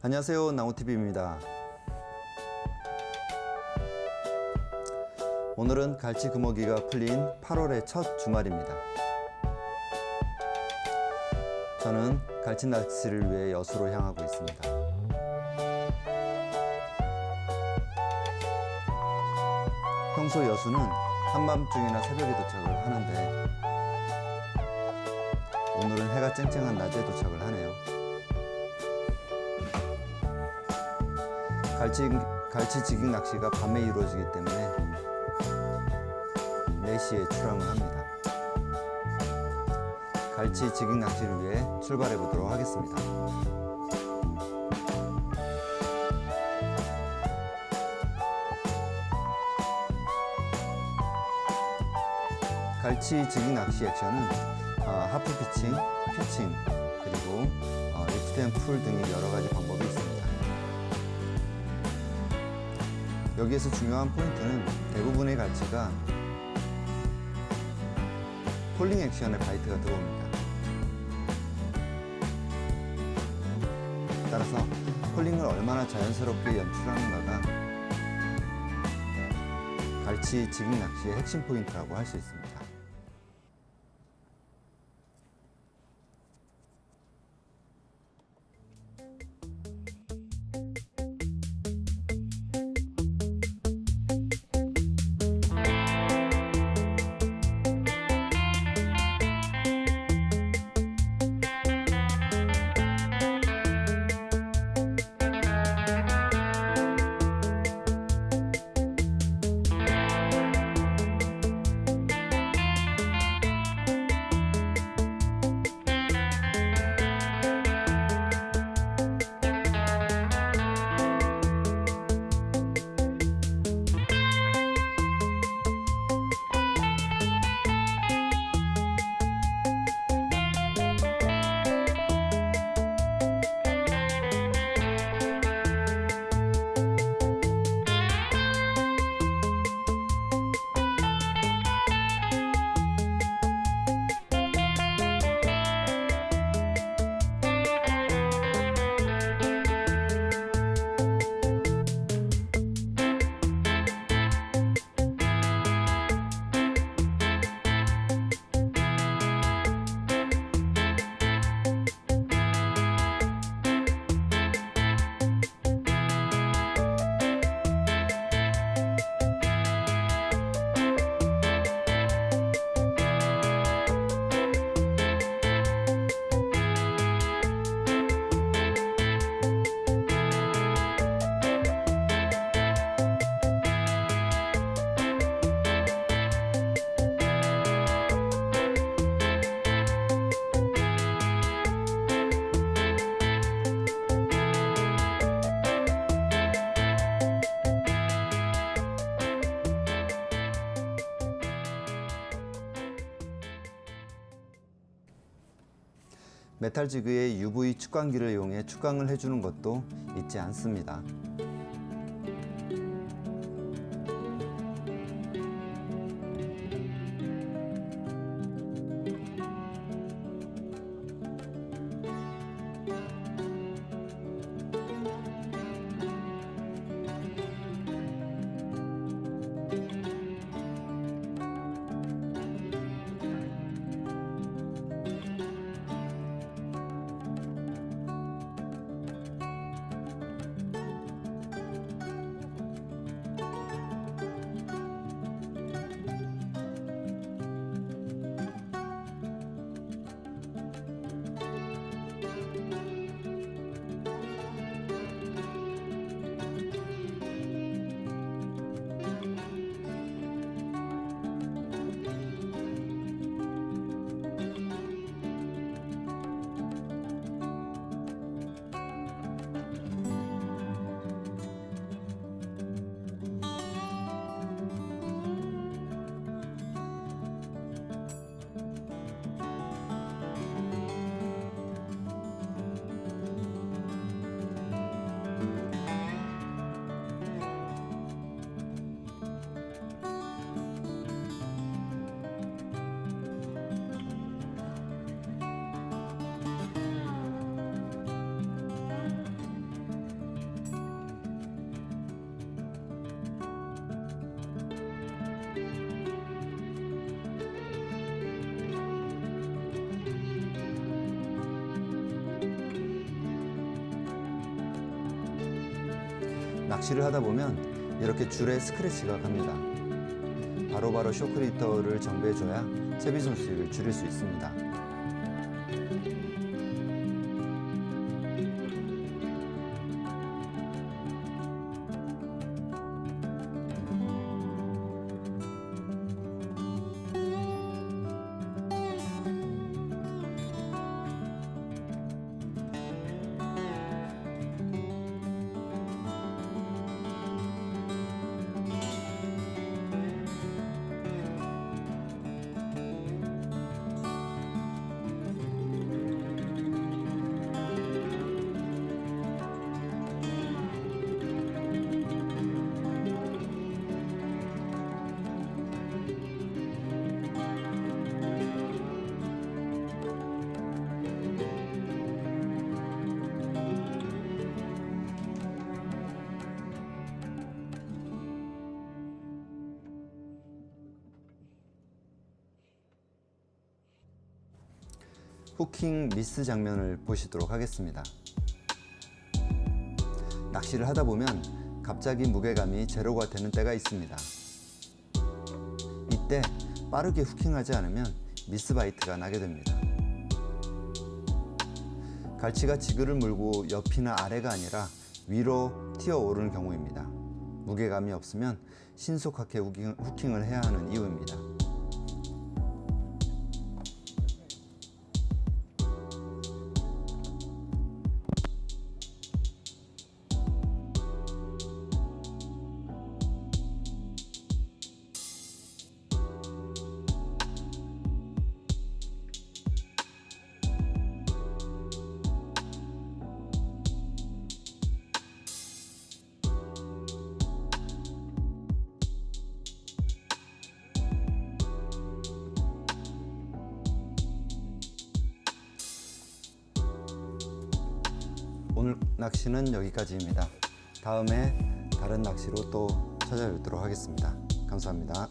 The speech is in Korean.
안녕하세요. 나무TV입니다. 오늘은 갈치 금어기가 풀린 8월의 첫 주말입니다. 저는 갈치 낚시를 위해 여수로 향하고 있습니다. 평소 여수는 한밤중이나 새벽에 도착을 하는데 오늘은 해가 쨍쨍한 낮에 도착을 하네요 갈치, 갈치 지깅 낚시가 밤에 이루어지기 때문에 4시에 출항을 합니다. 갈치 지깅 낚시를 위해 출발해 보도록 하겠습니다. 갈치 지깅 낚시 액션은 어, 하프 피칭, 피칭, 그리고 어, 리프트 앤풀 등의 여러 가지 방법이 있습니다. 여기에서 중요한 포인트는 대부분의 갈치가 폴링 액션의 바이트가 들어옵니다. 따라서 폴링을 얼마나 자연스럽게 연출하는가가 갈치 지깅 낚시의 핵심 포인트라고 할 수 있습니다. 메탈 지그의 UV 축광기를 이용해 축광을 해주는 것도 잊지 않습니다. 낚시를 하다 보면 이렇게 줄에 스크래치가 갑니다. 바로바로 쇼크리터를 정비해줘야 채비 손 수익을 줄일 수 있습니다. 후킹 미스 장면을 보시도록 하겠습니다. 낚시를 하다 보면 갑자기 무게감이 제로가 되는 때가 있습니다. 이때 빠르게 후킹하지 않으면 미스 바이트가 나게 됩니다. 갈치가 지그를 물고 옆이나 아래가 아니라 위로 튀어 오르는 경우입니다. 무게감이 없으면 신속하게 후킹- 후킹을 해야 하는 이유입니다. 오늘 낚시는 여기까지입니다. 다음에 다른 낚시로 또 찾아뵙도록 하겠습니다. 감사합니다.